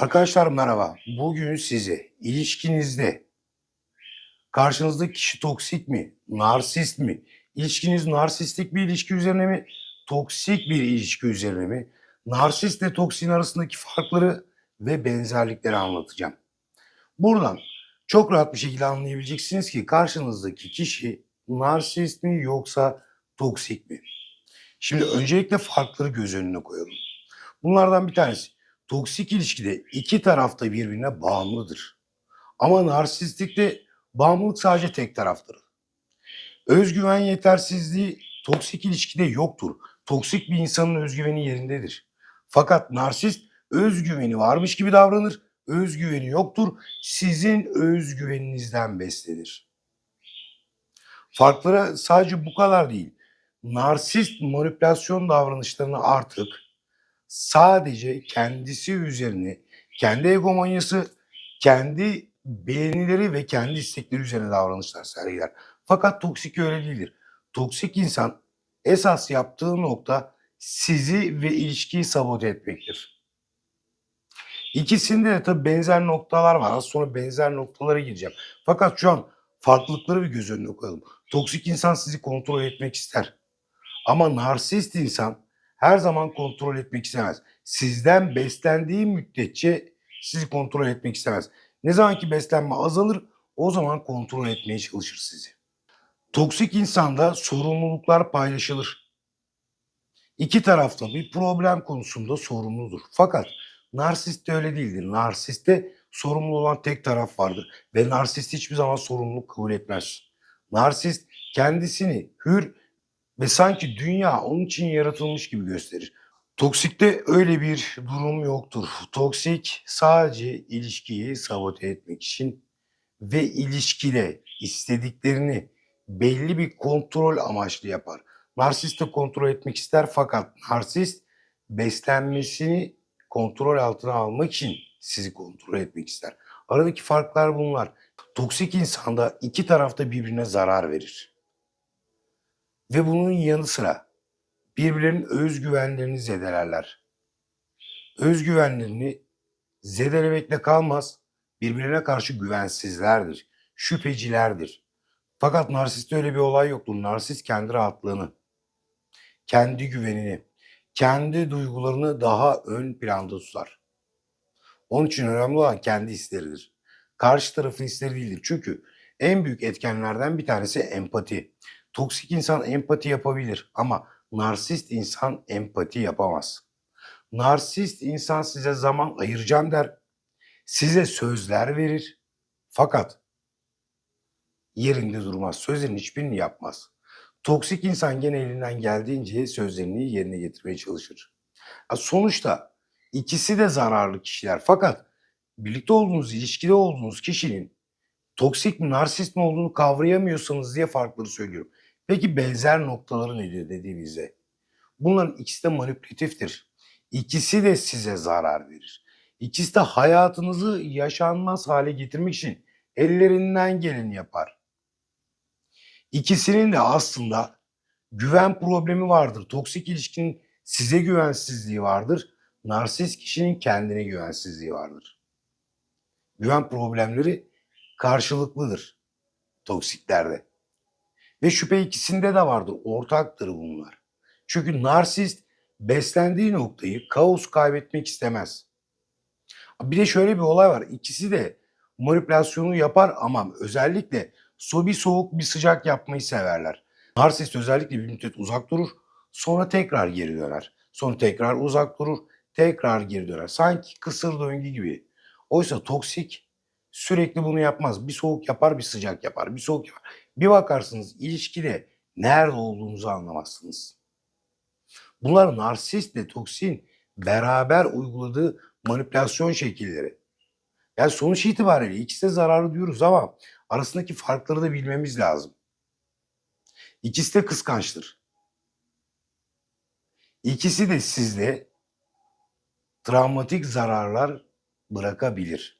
Arkadaşlar merhaba. Bugün size ilişkinizde karşınızdaki kişi toksik mi, narsist mi, ilişkiniz narsistik bir ilişki üzerine mi, toksik bir ilişki üzerine mi, narsistle toksin arasındaki farkları ve benzerlikleri anlatacağım. Buradan çok rahat bir şekilde anlayabileceksiniz ki karşınızdaki kişi narsist mi yoksa toksik mi? Şimdi öncelikle farkları göz önüne koyalım. Bunlardan bir tanesi toksik ilişkide iki taraf da birbirine bağımlıdır. Ama narsistlikte bağımlılık sadece tek tarafdır. Özgüven yetersizliği toksik ilişkide yoktur. Toksik bir insanın özgüveni yerindedir. Fakat narsist özgüveni varmış gibi davranır. Özgüveni yoktur. Sizin özgüveninizden beslenir. Farkları sadece bu kadar değil. Narsist manipülasyon davranışlarını artık sadece kendisi üzerine, kendi egomanyası, kendi beğenileri ve kendi istekleri üzerine davranışlar sergiler. Fakat toksik öyle değildir. Toksik insan esas yaptığı nokta sizi ve ilişkiyi sabote etmektir. İkisinde de tabii benzer noktalar var. Az sonra benzer noktalara gireceğim. Fakat şu an farklılıkları bir göz önüne koyalım. Toksik insan sizi kontrol etmek ister. Ama narsist insan her zaman kontrol etmek istemez. Sizden beslendiği müddetçe sizi kontrol etmek istemez. Ne zaman ki beslenme azalır o zaman kontrol etmeye çalışır sizi. Toksik insanda sorumluluklar paylaşılır. İki tarafta bir problem konusunda sorumludur. Fakat narsist de öyle değildir. Narsiste sorumlu olan tek taraf vardır. Ve narsist hiçbir zaman sorumluluk kabul etmez. Narsist kendisini hür ve sanki dünya onun için yaratılmış gibi gösterir. Toksikte öyle bir durum yoktur. Toksik sadece ilişkiyi sabote etmek için ve ilişkide istediklerini belli bir kontrol amaçlı yapar. Narsist de kontrol etmek ister fakat narsist beslenmesini kontrol altına almak için sizi kontrol etmek ister. Aradaki farklar bunlar. Toksik insanda iki tarafta birbirine zarar verir. Ve bunun yanı sıra birbirlerinin özgüvenlerini zedelerler. Özgüvenlerini zedelemekle kalmaz, birbirine karşı güvensizlerdir, şüphecilerdir. Fakat narsiste öyle bir olay yoktur. Narsist kendi rahatlığını, kendi güvenini, kendi duygularını daha ön planda tutar. Onun için önemli olan kendi hisleridir. Karşı tarafın hisleri değildir. Çünkü en büyük etkenlerden bir tanesi empati. Toksik insan empati yapabilir ama narsist insan empati yapamaz. Narsist insan size zaman ayıracağım der. Size sözler verir. Fakat yerinde durmaz. Sözlerin hiçbirini yapmaz. Toksik insan gene elinden geldiğince sözlerini yerine getirmeye çalışır. Sonuçta ikisi de zararlı kişiler. Fakat birlikte olduğunuz, ilişkide olduğunuz kişinin toksik mi, narsist mi olduğunu kavrayamıyorsanız diye farkları söylüyorum. Peki benzer noktaları nedir dediğimizde? Bunların ikisi de manipülatiftir. İkisi de size zarar verir. İkisi de hayatınızı yaşanmaz hale getirmek için ellerinden geleni yapar. İkisinin de aslında güven problemi vardır. Toksik ilişkinin size güvensizliği vardır. Narsist kişinin kendine güvensizliği vardır. Güven problemleri karşılıklıdır toksiklerde. Ve şüphe ikisinde de vardır. Ortaktır bunlar. Çünkü narsist beslendiği noktayı kaos kaybetmek istemez. Bir de şöyle bir olay var. İkisi de manipülasyonu yapar ama özellikle so bir soğuk bir sıcak yapmayı severler. Narsist özellikle bir müddet uzak durur. Sonra tekrar geri döner. Sonra tekrar uzak durur. Tekrar geri döner. Sanki kısır döngü gibi. Oysa toksik sürekli bunu yapmaz. Bir soğuk yapar, bir sıcak yapar. Bir soğuk yapar. Bir bakarsınız ilişkide nerede olduğunuzu anlamazsınız. Bunlar narsistle toksin beraber uyguladığı manipülasyon şekilleri. Yani sonuç itibariyle ikisi de zararlı diyoruz ama arasındaki farkları da bilmemiz lazım. İkisi de kıskançtır. İkisi de sizde travmatik zararlar bırakabilir.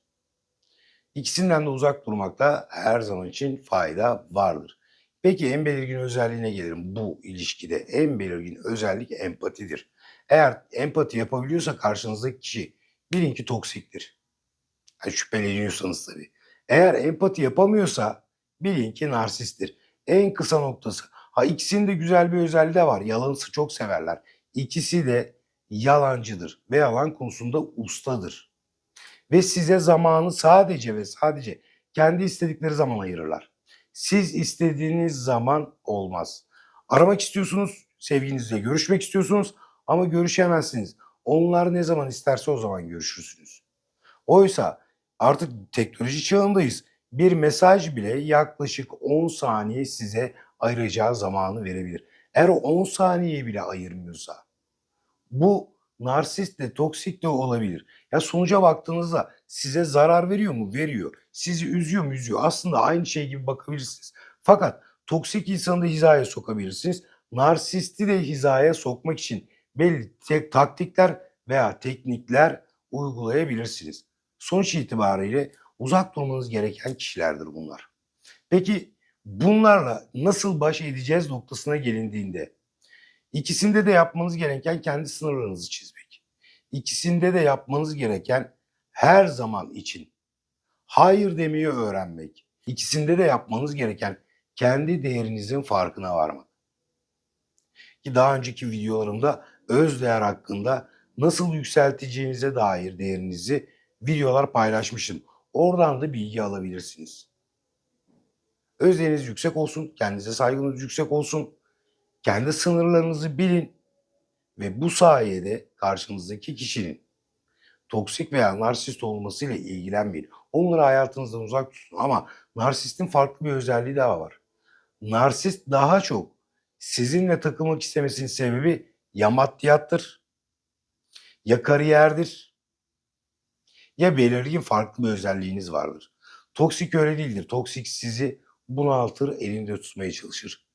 İkisinden de uzak durmakta her zaman için fayda vardır. Peki en belirgin özelliğine gelelim bu ilişkide. En belirgin özellik empatidir. Eğer empati yapabiliyorsa karşınızdaki kişi bilin ki toksiktir. Yani şüpheleniyorsanız tabii. Eğer empati yapamıyorsa bilin ki narsisttir. En kısa noktası. Ha ikisinin de güzel bir özelliği de var. Yalansı çok severler. İkisi de yalancıdır ve yalan konusunda ustadır. Ve size zamanı sadece ve sadece kendi istedikleri zaman ayırırlar. Siz istediğiniz zaman olmaz. Aramak istiyorsunuz, sevginizle görüşmek istiyorsunuz ama görüşemezsiniz. Onlar ne zaman isterse o zaman görüşürsünüz. Oysa artık teknoloji çağındayız. Bir mesaj bile yaklaşık 10 saniye size ayıracağı zamanı verebilir. Eğer o 10 saniye bile ayırmıyorsa bu narsist de toksik de olabilir. Ya sonuca baktığınızda size zarar veriyor mu? Veriyor. Sizi üzüyor mu? Üzüyor. Aslında aynı şey gibi bakabilirsiniz. Fakat toksik insanı da hizaya sokabilirsiniz. Narsisti de hizaya sokmak için belli tek taktikler veya teknikler uygulayabilirsiniz. Sonuç itibariyle uzak durmanız gereken kişilerdir bunlar. Peki bunlarla nasıl baş edeceğiz noktasına gelindiğinde ikisinde de yapmanız gereken kendi sınırlarınızı çizmek. İkisinde de yapmanız gereken her zaman için hayır demeyi öğrenmek. İkisinde de yapmanız gereken kendi değerinizin farkına varmak. Ki daha önceki videolarımda öz değer hakkında nasıl yükselteceğinize dair değerinizi videolar paylaşmışım. Oradan da bilgi alabilirsiniz. Özdeğiniz yüksek olsun, kendinize saygınız yüksek olsun. Kendi sınırlarınızı bilin ve bu sayede karşınızdaki kişinin toksik veya narsist olmasıyla ilgilenmeyin. Onları hayatınızdan uzak tutun ama narsistin farklı bir özelliği daha var. Narsist daha çok sizinle takılmak istemesinin sebebi ya maddiyattır, ya kariyerdir, ya belirgin farklı bir özelliğiniz vardır. Toksik öyle değildir. Toksik sizi bunaltır, elinde tutmaya çalışır.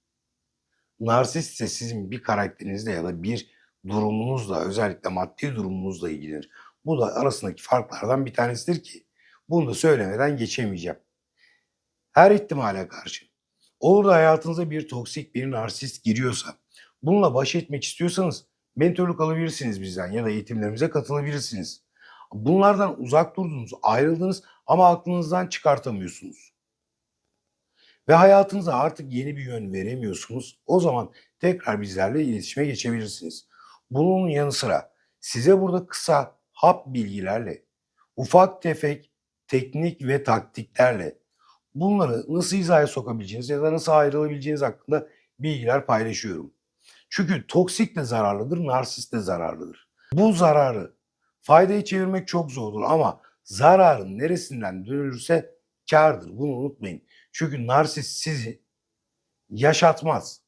Narsist ise sizin bir karakterinizle ya da bir durumunuzla, özellikle maddi durumunuzla ilgilenir. Bu da arasındaki farklardan bir tanesidir ki bunu da söylemeden geçemeyeceğim. Her ihtimale karşı olur da hayatınıza bir toksik bir narsist giriyorsa bununla baş etmek istiyorsanız mentorluk alabilirsiniz bizden ya da eğitimlerimize katılabilirsiniz. Bunlardan uzak durdunuz, ayrıldınız ama aklınızdan çıkartamıyorsunuz. Ve hayatınıza artık yeni bir yön veremiyorsunuz. O zaman tekrar bizlerle iletişime geçebilirsiniz. Bunun yanı sıra size burada kısa hap bilgilerle, ufak tefek teknik ve taktiklerle bunları nasıl hizaya sokabileceğiniz ya da nasıl ayrılabileceğiniz hakkında bilgiler paylaşıyorum. Çünkü toksik de zararlıdır, narsist de zararlıdır. Bu zararı faydaya çevirmek çok zordur ama zararın neresinden dönülürse kardır. Bunu unutmayın. Çünkü narsist sizi yaşatmaz.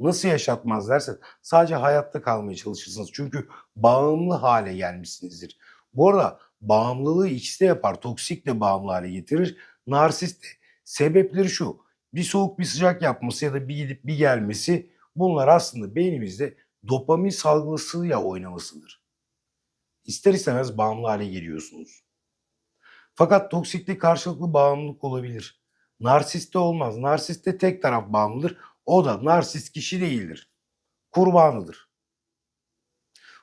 Nasıl yaşatmaz dersen sadece hayatta kalmaya çalışırsınız. Çünkü bağımlı hale gelmişsinizdir. Bu arada bağımlılığı ikisi de yapar. Toksik de bağımlı hale getirir. Narsist de. Sebepleri şu. Bir soğuk bir sıcak yapması ya da bir gidip bir gelmesi bunlar aslında beynimizde dopamin salgılısıyla oynamasıdır. İster istemez bağımlı hale geliyorsunuz. Fakat toksiklik karşılıklı bağımlılık olabilir. Narsiste olmaz. Narsiste tek taraf bağımlıdır. O da narsist kişi değildir. Kurbanıdır.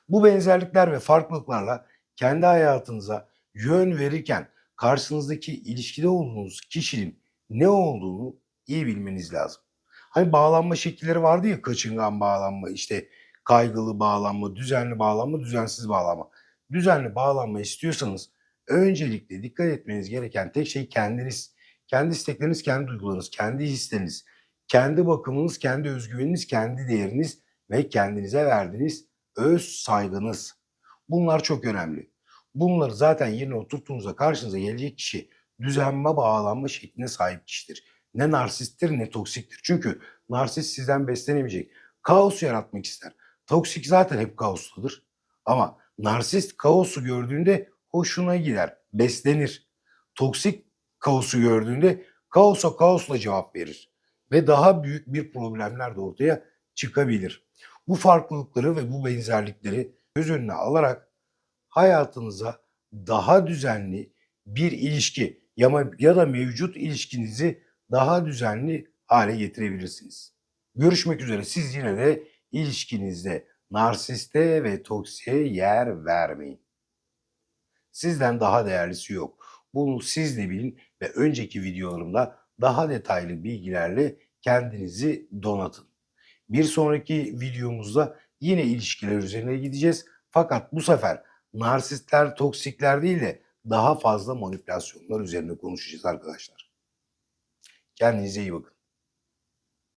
Bu benzerlikler ve farklılıklarla kendi hayatınıza yön verirken karşınızdaki ilişkide olduğunuz kişinin ne olduğunu iyi bilmeniz lazım. Hani bağlanma şekilleri vardı ya kaçıngan bağlanma, işte kaygılı bağlanma, düzenli bağlanma, düzensiz bağlanma. Düzenli bağlanma istiyorsanız öncelikle dikkat etmeniz gereken tek şey kendiniz. Kendi istekleriniz, kendi duygularınız, kendi hisleriniz, kendi bakımınız, kendi özgüveniniz, kendi değeriniz ve kendinize verdiğiniz öz saygınız. Bunlar çok önemli. Bunları zaten yerine oturttuğunuzda karşınıza gelecek kişi düzenme bağlanma şekline sahip kişidir. Ne narsisttir ne toksiktir. Çünkü narsist sizden beslenemeyecek. Kaos yaratmak ister. Toksik zaten hep kaosludur. Ama narsist kaosu gördüğünde hoşuna gider, beslenir. Toksik kaosu gördüğünde kaosa kaosla cevap verir. Ve daha büyük bir problemler de ortaya çıkabilir. Bu farklılıkları ve bu benzerlikleri göz önüne alarak hayatınıza daha düzenli bir ilişki ya da mevcut ilişkinizi daha düzenli hale getirebilirsiniz. Görüşmek üzere. Siz yine de ilişkinizde narsiste ve toksiye yer vermeyin. Sizden daha değerlisi yok. Bunu siz de bilin ve önceki videolarımda daha detaylı bilgilerle kendinizi donatın. Bir sonraki videomuzda yine ilişkiler üzerine gideceğiz. Fakat bu sefer narsistler, toksikler değil de daha fazla manipülasyonlar üzerine konuşacağız arkadaşlar. Kendinize iyi bakın.